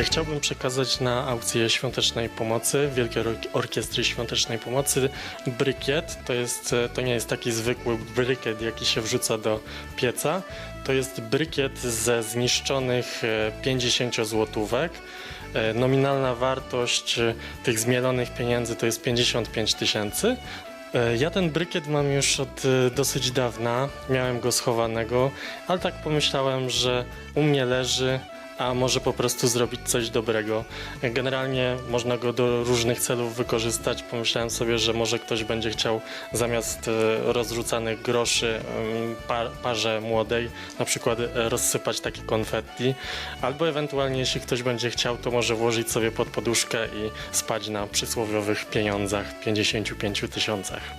Chciałbym przekazać na aukcję świątecznej pomocy, Wielkiej Or- Orkiestry Świątecznej Pomocy brykiet. To, jest, e, to nie jest taki zwykły brykiet, jaki się wrzuca do pieca. To jest brykiet ze zniszczonych e, 50 złotówek. E, Nominalna wartość e, tych zmielonych pieniędzy to jest 55 tysięcy. E, Ja ten brykiet mam już od e, dosyć dawna, miałem go schowanego, ale tak pomyślałem, że u mnie leży, a może po prostu zrobić coś dobrego. Generalnie można go do różnych celów wykorzystać. Pomyślałem sobie, że może ktoś będzie chciał zamiast e, rozrzucanych groszy par, parze młodej na przykład e, rozsypać takie konfetti, albo ewentualnie jeśli ktoś będzie chciał, to może włożyć sobie pod poduszkę i spać na przysłowiowych pieniądzach 55 tysiącach.